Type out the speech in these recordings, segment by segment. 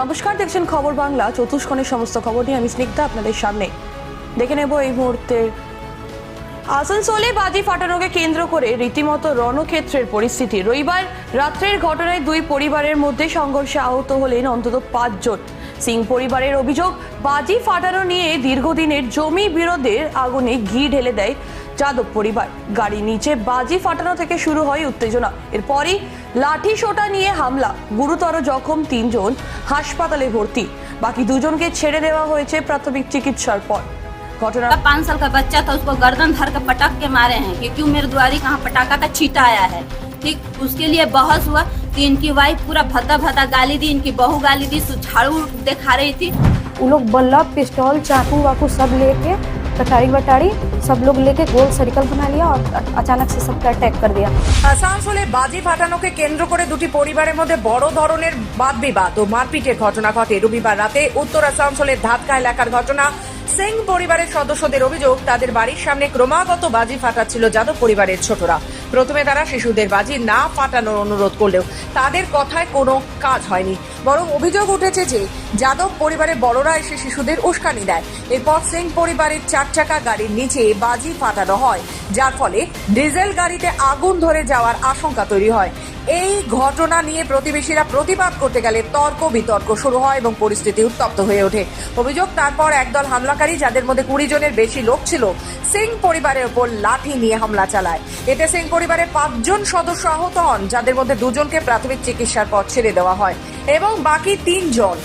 নমস্কার, দেখছেন খবর বাংলা। চতুষ্কণের সমস্ত খবর নিয়ে আমি স্নিগ্ধা আপনাদের সামনে। দেখে নেব এই মুহূর্তে আসানসোলে বাজি ফাটানোকে কেন্দ্র করে রীতিমতো রণক্ষেত্রের পরিস্থিতি। রবিবার রাত্রের ঘটনায় দুই পরিবারের মধ্যে সংঘর্ষে আহত হলেন অন্তত পাঁচজন। সিং পরিবারের অভিযোগ, বাজি ফাটানো নিয়ে দীর্ঘদিনের জমি বিরোধের আগুনে ঘি ঢেলে দেয় যাদব পরিবার গাড়ি নিচে বাজি ফাটানো থেকে শুরু হয় উত্তেজনা এরপরই লাঠি সোটা নিয়ে হামলা গুরুতর জখম তিনজন হাসপাতালে ভর্তি বাকি দুজনকে ছেড়ে দেওয়া হয়েছে প্রাথমিক চিকিৎসার পর ঘটনা का पाँच साल का बच्चा था उसको गर्दन धर के पटक के मारे हैं कि क्यों मेरे द्वारी कहाँ पटाखा का छीटा आया है ठीक उसके लिए बहस हुआ तो इनकी वाइफ पूरा भद्दा भद्दा गाली दी इनकी बहू गाली दी सु- झाड़ू दिखा रही थी वो लोग बल्ला पिस्टल चाकू वाकू सब लेके कटारी वटारी सब लोग लेके गोल सर्कल बना लिया और अ- अचानक से सबका अटैक कर दिया আসানসোলে বাজি ফাটানোকে কেন্দ্র করে দুটি পরিবারের মধ্যে বড় ধরনের বাদ বিবাদ ও মারপিটের ঘটনা ঘটে রবিবার রাতে উত্তর আসানসোলের ধাতকা এলাকার ঘটনা সিং পরিবারের সদস্যদের অভিযোগ, তাদের বাড়ির সামনে ক্রমাগত বাজি ফাটাচ্ছিল যাদব পরিবারের ছোটরা। প্রথমে তারা শিশুদের বাজি না ফাটানোর অনুরোধ করলেও তাদের কথায় কোনো কাজ হয়নি। বরং অভিযোগ উঠেছে যে, যাদব পরিবারের বড়রা এসে শিশুদের উস্কানি দেয়। এরপর সিং পরিবারের চার চাকা গাড়ির নিচে বাজি ফাটানো হয়। যার ফলে ডিজেল গাড়িতে আগুন ধরে যাওয়ার আশঙ্কা তৈরি হয়। এই ঘটনা নিয়ে প্রতিবেশীরা প্রতিবাদ করতে গেলে তর্ক বিতর্ক শুরু হয় এবং পরিস্থিতি উত্তপ্ত হয়ে ওঠে। অভিযোগ, তারপর একদল হামলাকারী যাদের মধ্যে কুড়ি জনের বেশি লোক ছিল, সিং পরিবারের ওপর লাঠি নিয়ে হামলা চালায়। এতে সিং পরিবারের পাঁচজন সদস্য আহত হন, যাদের মধ্যে দুজনকে প্রাথমিক চিকিৎসার পর ছেড়ে দেওয়া হয় এবং বাকি তিনজন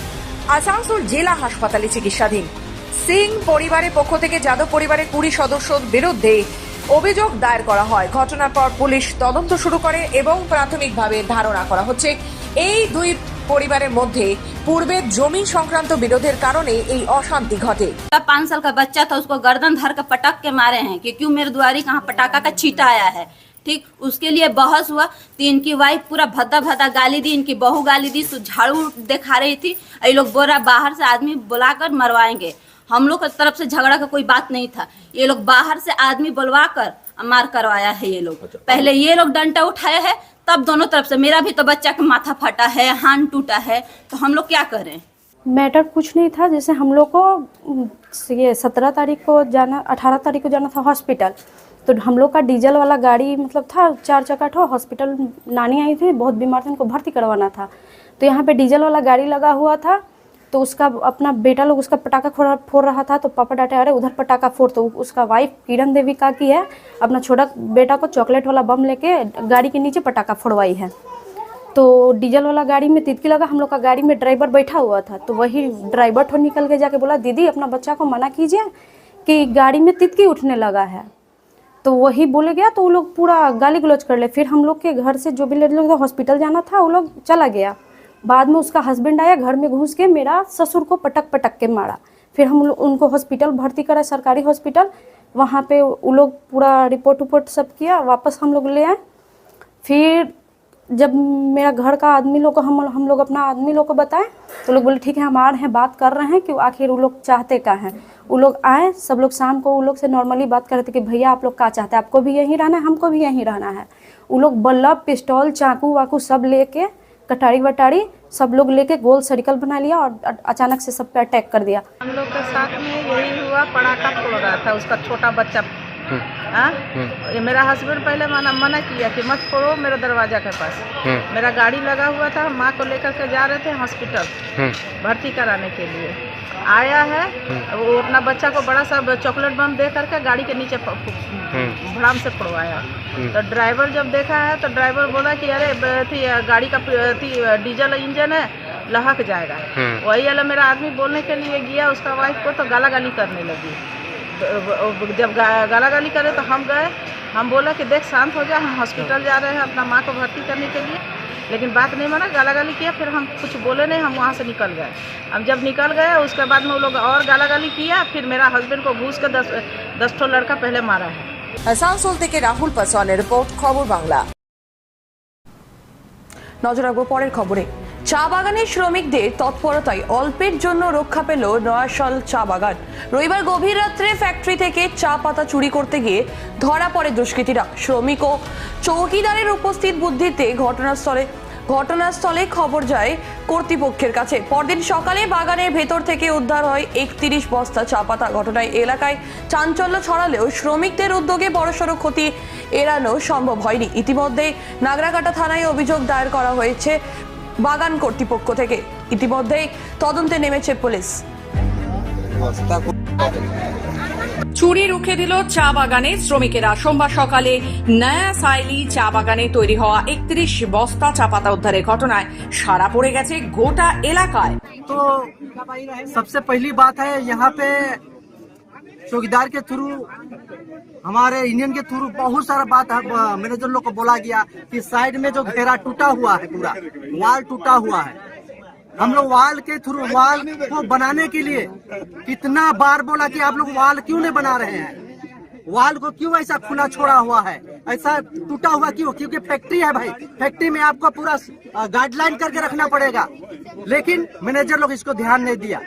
আসানসোল জেলা হাসপাতালে চিকিৎসাধীন। সিং পরিবারের পক্ষ থেকে যাদব পরিবারের কুড়ি সদস্যর বিরুদ্ধে অভিযোগ দায়ের করা হয় ঘটনার পর পুলিশ তদন্ত শুরু করে এবং প্রাথমিকভাবে ধারণা করা হচ্ছে এই দুই পরিবারের মধ্যে পূর্বের জমি সংক্রান্ত বিরোধের কারণে এই অশান্তি ঘটে का पाँच साल का बच्चा था उसको गर्दन धर के पटक के मारे हैं कि क्यों मेरे द्वारी कहाँ पटाखा का छीटा आया है ठीक उसके लिए बहस हुआ तो इनकी वाइफ पूरा भद्दा भद्दा गाली दी इनकी बहू गाली दी सु- झाड़ू दिखा रही थी ये लोग बोला बाहर से आदमी बुलाकर मरवाएंगे हम लोग की तरफ़ से झगड़ा का कोई बात नहीं था। ये लोग बाहर से आदमी बुलवा कर मार करवाया है ये लोग। अच्छा, पहले ये लोग डंडा उठाए हैं तब दोनों तरफ़ से। मेरा भी तो बच्चा का माथा फटा है हाथ टूटा है तो हम लोग क्या करें? मैटर कुछ नहीं था। जैसे हम लोग को ये सत्रह तारीख को जाना अठारह तारीख को जाना था हॉस्पिटल। तो हम लोग का डीजल वाला गाड़ी मतलब था चार चक्का ठो हॉस्पिटल नानी आई थी बहुत बीमार थी उनको भर्ती करवाना था। तो यहाँ पे डीजल वाला गाड़ी लगा हुआ था तो उसका अपना बेटा लोग उसका पटाखा फोड़ फोड़ रहा था तो पापा डांटे, अरे, उधर पटाखा फोड़। तो उसका वाइफ किरण देवी का की है, अपना छोटा बेटा को चॉकलेट वाला बम लेके गाड़ी के नीचे पटाखा फोड़वाई है। तो डीजल वाला गाड़ी में तितकी लगा, हम लोग का गाड़ी में ड्राइवर बैठा हुआ था तो वही ड्राइवर ठो निकल के जाके बोला, दीदी, अपना बच्चा को मना कीजिए कि गाड़ी में तितकी उठने लगा है। तो वही बोले गया तो वो लोग पूरा गाली गलौज कर ले। फिर हम लोग के घर से जो भी लेडीज़ लोग हॉस्पिटल जाना था, वो लोग चला गया। बाद में उसका हस्बैंड आया, घर में घुस के मेरा ससुर को पटक पटक के मारा। फिर हम उनको हॉस्पिटल भर्ती करा सरकारी हॉस्पिटल वहाँ पे वो लोग पूरा रिपोर्ट उपोर्ट सब किया, वापस हम लोग ले आए। फिर जब मेरा घर का आदमी लोग को हम हम लोग अपना आदमी लोग को बताएँ तो लोग बोले, ठीक है, हम आ रहे हैं, बात कर रहे हैं कि आखिर वो लोग चाहते क्या हैं? वो लोग आए, सब लोग शाम को वो लोग से नॉर्मली बात कर रहे थे कि, भैया, आप लोग क्या चाहते हैं? आपको भी यहीं रहना है, हमको भी यहीं रहना है। वो लोग बल्ला पिस्टल, चाकू वाकू सब लेके कटारी वटारी सब लोग लेके गोल सर्कल बना लिया और अचानक से सब पे अटैक कर दिया। हम लोग के साथ में यही हुआ पड़ाका फोड़ रहा था? उसका छोटा बच्चा। हाँ? ये मेरा हस्बैंड पहले माना मना किया कि मत फोड़ो मेरा दरवाज़ा के पास। मेरा गाड़ी लगा हुआ था माँ को लेकर के जा रहे थे हॉस्पिटल भर्ती कराने के लिए। आया है। वो अपना बच्चा को बड़ा सा चॉकलेट बम दे करके गाड़ी के नीचे फ- भड़ाम से पड़वाया। तो ड्राइवर जब देखा है तो ड्राइवर बोला कि अरे थी गाड़ी का थी डीजल इंजन है लहक जाएगा। वही वाला मेरा आदमी बोलने के लिए गया उसका वाइफ को तो गाला गाली करने लगी। ब- जब गाला गाली करे तो हम गए। हम बोला कि देख शांत हो जा हम हॉस्पिटल जा रहे हैं अपना माँ को भर्ती करने के लिए। लेकिन बात नहीं माना गाला गाली किया फिर हम कुछ बोले नहीं हम वहाँ से निकल गए हम जब निकल गए उसके बाद में वो लोग और गाला गाली किया फिर मेरा हस्बैंड को घूस के दस दस ठो लड़का पहले मारा है আসানসোল থেকে রাহুল পাসওয়ানের রিপোর্ট খবর বাংলা নজর রাখবো পরের খবরে চা বাগানের শ্রমিকদের তৎপরতায় অল্পের জন্য রক্ষা পেল নয়াশল চা বাগান। রবিবার গভীর রাত্রে ফ্যাক্টরি থেকে চা পাতা চুরি করতে গিয়ে ধরা পড়ে দুষ্কৃতীরা। শ্রমিক ও চৌকিদারের উপস্থিত বুদ্ধিতে ঘটনাস্থলে ঘটনাস্থলে খবর যায় কর্তৃপক্ষের কাছে। পরদিন সকালে বাগানের ভেতর থেকে উদ্ধার হয় একত্রিশ বস্তা চা পাতা। ঘটনায় এলাকায় চাঞ্চল্য ছড়ালেও শ্রমিকদের উদ্যোগে বড়সড় ক্ষতি এড়ানো সম্ভব হয়নি। ইতিমধ্যে নাগরাকাটা থানায় অভিযোগ দায়ের করা হয়েছে। বাগান কর্তৃপক্ষ থেকে। ইতিমধ্যেই তদন্তে নেমেছে পুলিশ। চুরি রুখে দিল চা বাগানে শ্রমিকেরা। সোমবার সকালে নয়া সাইলি চা বাগানে তৈরি হওয়া একত্রিশ বস্তা চা পাতা উদ্ধারের ঘটনায় সারা পড়ে গেছে গোটা এলাকায়। তো সবসে পহলি বাত হ্যাঁ चौकीदार के थ्रू, हमारे यूनियन के थ्रू बहुत सारा बात मैनेजर लोग को बोला गया कि साइड में जो घेरा टूटा हुआ है पूरा, वाल टूटा हुआ है। हम लोग वाल के थ्रू, वाल को बनाने के लिए कितना बार बोला कि आप लोग वाल क्यों नहीं बना रहे हैं? वाल को क्यों ऐसा खुला छोड़ा हुआ है? ऐसा टूटा हुआ क्यों? क्योंकि फैक्ट्री है भाई, फैक्ट्री में आपको पूरा गाइडलाइन करके रखना पड़ेगा। लेकिन मैनेजर लोग इसको ध्यान नहीं दिया।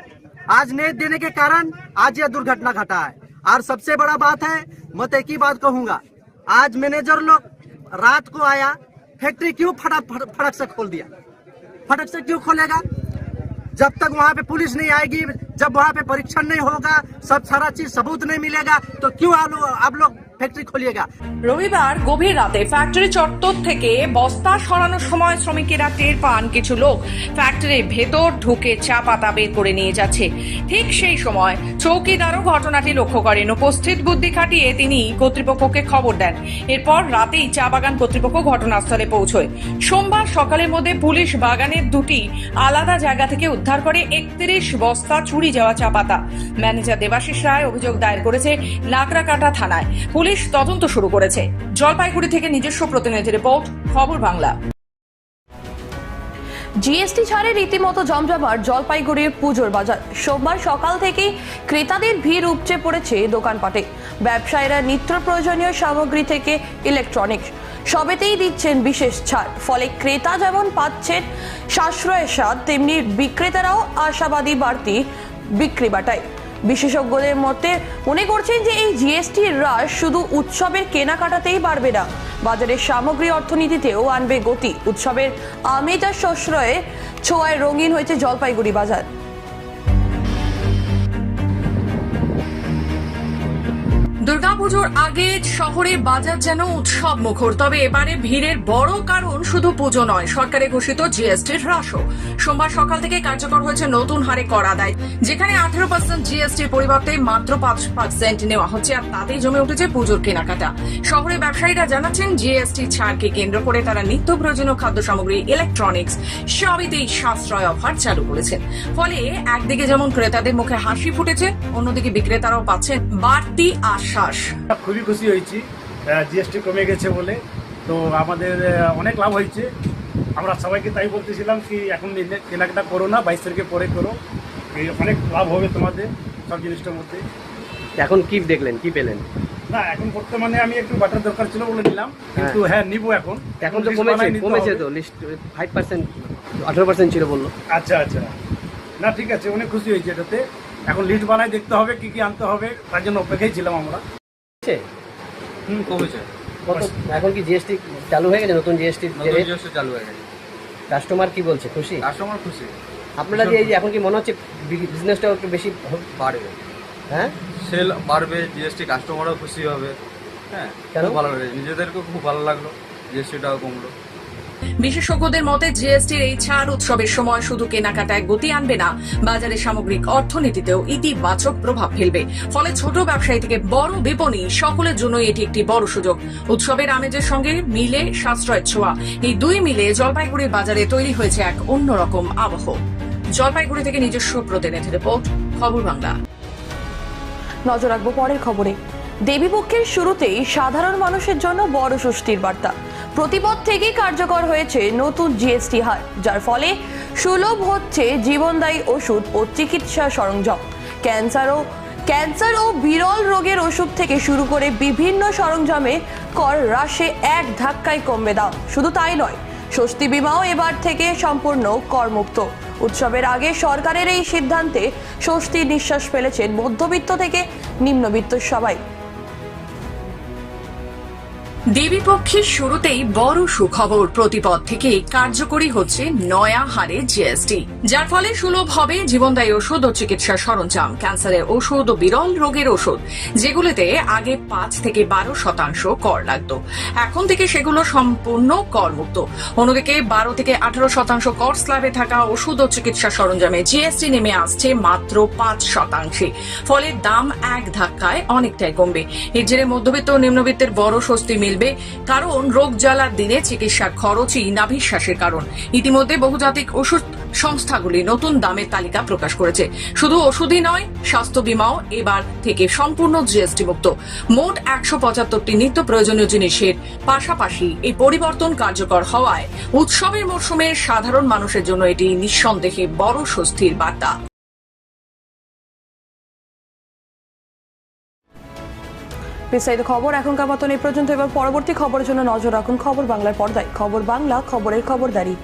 आज नहीं देने के कारण आज यह दुर्घटना घटा है। और सबसे बड़ा बात है, मैं तो एक ही बात कहूँगा, आज मैनेजर लोग रात को आया, फैक्ट्री क्यों फटक फटक से खोल दिया? फटक से क्यों खोलेगा? जब तक वहाँ पे पुलिस नहीं आएगी, जब वहाँ पे परीक्षण नहीं होगा, सब सारा चीज़ सबूत नहीं मिलेगा तो क्यों आप लोग ফ্যাক্টরি খুলিয়ে গা রবিবার গভীর রাতে ফ্যাক্টরি চত্বর থেকে বস্তা সরানোর সময় শ্রমিকেরা টের পান কিছু লোক ফ্যাক্টরির ভেতর ঢুকে চা পাতা বের করে নিয়ে যাচ্ছে। ঠিক সেই সময় চৌকিদারও ঘটনাটি লক্ষ্য করেন। উপস্থিত বুদ্ধি খাটিয়ে তিনি কর্তৃপক্ষকে খবর দেন। এরপর রাতেই চা বাগান কর্তৃপক্ষ ঘটনাস্থলে পৌঁছয়। সোমবার সকালের মধ্যে পুলিশ বাগানের দুটি আলাদা জায়গা থেকে উদ্ধার করে একত্রিশ বস্তা চুরি যাওয়া চা পাতা। ম্যানেজার দেবাশিস রায় অভিযোগ দায়ের করেছে নাকরাকাটা থানায়। পুলিশ তদন্ত শুরু করেছে। জলপাইগুড়ি থেকে নিজস্ব প্রতিনিধি রিপোর্ট, খবর বাংলা। জিএসটি ছাড়ে রীতিমতো জমজমাট জলপাইগুড়ির পুজোর বাজার। সোমবার সকাল থেকেই ক্রেতাদের ভিড় উপচে পড়েছে দোকানপাটে। ব্যবসায়ীরা নিত্য প্রয়োজনীয় সামগ্রী থেকে ইলেকট্রনিক্স সবেতেই দিচ্ছেন বিশেষ ছাড়। ফলে ক্রেতা যেমন পাচ্ছেন সাশ্রয়ের স্বাদ, তেমনি বিক্রেতারাও আশাবাদী বাড়তি বিক্রি বাটায়। বিশেষজ্ঞদের মতে মনে করছেন যে এই জিএসটি হ্রাস শুধু উৎসবের কেনাকাটাতেই বাড়বে না। বাজারের সামগ্রী অর্থনীতিতেও আনবে গতি। উৎসবের আমেজ আর সশ্রয়ে ছোঁয়ায় রঙিন হয়েছে জলপাইগুড়ি বাজার। দুর্গাপুজোর আগে শহরে বাজার যেন উৎসব মুখর, তবে এবারে ভিড়ের বড় কারণ শুধু পুজো নয়, সরকারে ঘোষিত জিএসটির হ্রাসও। সোমবার সকাল থেকে কার্যকর হয়েছে নতুন হারে কর আদায়, যেখানে আঠেরো পার্সেন্ট জিএসটির পরিবর্তে মাত্র পাঁচ পার্সেন্ট নেওয়া হচ্ছে, আর তাতেই জমে উঠেছে পুজোর কেনাকাটা। শহরে ব্যবসায়ীরা জানাচ্ছেন জিএসটি ছাড়কে কেন্দ্র করে তারা নিত্য প্রয়োজনীয় খাদ্য সামগ্রী ইলেকট্রনিক্স সবইতেই সাশ্রয় অফার চালু করেছেন ফলে একদিকে যেমন ক্রেতাদের মুখে হাসি ফুটেছে, অন্যদিকে বিক্রেতারাও পাচ্ছেন বাড়তি আশ্বাস খুবই খুশি হয়েছি জিএসটি কমে গেছে বলে। তো আমাদের অনেক লাভ হয়েছে। আমরা সবাইকে তাই বলতেছিলাম কি এখন কেনাকাটা করো না বাইশ তারিখে পরে করো। এই অনেক লাভ হবে তোমাদের সব জিনিসটার মধ্যে। এখন কি দেখলেন কি পেলেন? না এখন বর্তমানে আমি একটু বাটার দরকার ছিল বলে নিলাম। কিন্তু হ্যাঁ নিবো এখন। এখন তো কমেছে কমেছে তো লিস্ট ফাইভ পার্সেন্ট আঠেরো পার্সেন্ট ছিল বলল। আচ্ছা আচ্ছা। না ঠিক আছে অনেক খুশি হয়েছে এটাতে। এখন লিস্ট বানায় দেখতে হবে কি কি আনতে হবে তার জন্য অপেক্ষায় ছিলাম আমরা। আছে? হুম কমেছে কত? এখন কি জিএসটি চালু হয়ে গেছে? নতুন জিএসটি জিনিসটা চালু হয়ে গেছে। কাস্টমার কি বলছে? খুশি? কাস্টমার খুশি। আপনারা যে এখন কি মনে হচ্ছে বিজনেসটাও একটু বেশি বাড়বে? হ্যাঁ? সেল বাড়বে জিএসটি কাস্টমারও খুশি হবে। হ্যাঁ কেন? খুব ভালো লাগে। নিজেদেরকেও খুব ভালো লাগল জিএসটিটাও কমলো। বিশেষজ্ঞদের মতে জিএসটির এই ছাড় উৎসবের সময় শুধু কেনাকাটায় গতি আনবে না, বাজারে সামগ্রিক অর্থনীতিতেও ইতিবাচক প্রভাব ফেলবে। ফলে ছোট ব্যবসায়ী থেকে বড় বিপণী সকলের জন্য এটি একটি বড় সুযোগ। উৎসবের আমেজের সঙ্গে মিলে সাশ্রয়ের ছোঁয়া। এই দুই মিলে জলপাইগুড়ির বাজারে তৈরি হয়েছে এক অন্যরকম আবহ। জলপাইগুড়ি থেকে নিজস্ব প্রতিনিধি রিপোর্ট, খবর বাংলা। নজর রাখব পরের খবরে। দেবীপক্ষের শুরুতেই সাধারণ মানুষের জন্য বড় স্বস্তির বার্তা। প্রতিপদ থেকেই কার্যকর হয়েছে নতুন জিএসটি হার, যার ফলে সুলভ হচ্ছে জীবনদায়ী ওষুধ ও চিকিৎসা সরঞ্জাম। ক্যান্সার ও ক্যান্সার ও বিরল রোগের ওষুধ থেকে শুরু করে বিভিন্ন সরঞ্জামে কর হ্রাসে এক ধাক্কায় কমবে দাম। শুধু তাই নয়, স্বস্তি বিমাও এবার থেকে সম্পূর্ণ করমুক্ত। উৎসবের আগে সরকারের এই সিদ্ধান্তে স্বস্তির নিঃশ্বাস ফেলেছেন মধ্যবিত্ত থেকে নিম্নবিত্ত সবাই। দেবীপক্ষের শুরুতেই বড় সুখবর প্রতিপদ থেকে কার্যকরী হচ্ছে নয়া হারে জিএসটি যার ফলে সুলভ হবে জীবনদায়ী ওষুধ ও চিকিৎসা সরঞ্জাম ক্যান্সারের ওষুধ ও বিরল রোগের ওষুধ, যেগুলোতে আগে পাঁচ থেকে বারো শতাংশ কর লাগতো। এখন থেকে সেগুলো সম্পূর্ণ করমুক্ত। অন্যদিকে বারো থেকে আঠারো শতাংশ কর স্ল্যাবে থাকা ওষুধ ও চিকিৎসা সরঞ্জামে জিএসটি নেমে আসছে মাত্র পাঁচ শতাংশে, ফলে দাম এক ধাক্কায় অনেকটাই কমবে। এর জেরে মধ্যবিত্ত নিম্নবিত্তের বড় স্বস্তি মিলবে কারণ রোগ জ্বালার দিনে চিকিৎসার খরচই নাভিশ্বাসের কারণ। ইতিমধ্যে বহুজাতিক ওষুধ সংস্থাগুলি নতুন দামের তালিকা প্রকাশ করেছে। শুধু ওষুধই নয়, স্বাস্থ্য বিমাও এবার থেকে সম্পূর্ণ জিএসটি মুক্ত। মোট একশো পঁচাত্তরটি নিত্য প্রয়োজনীয় জিনিসের পাশাপাশি এই পরিবর্তন কার্যকর হওয়ায় উৎসবের মরশুমে সাধারণ মানুষের জন্য এটি নিঃসন্দেহে বড় স্বস্তির বার্তা। বিস্তারিত খবর এখনকার মতন এই পর্যন্ত, এবার পরবর্তী খবরের জন্য নজর রাখুন খবর বাংলার পর্দায়। খবর বাংলা, খবরের খবরদারি।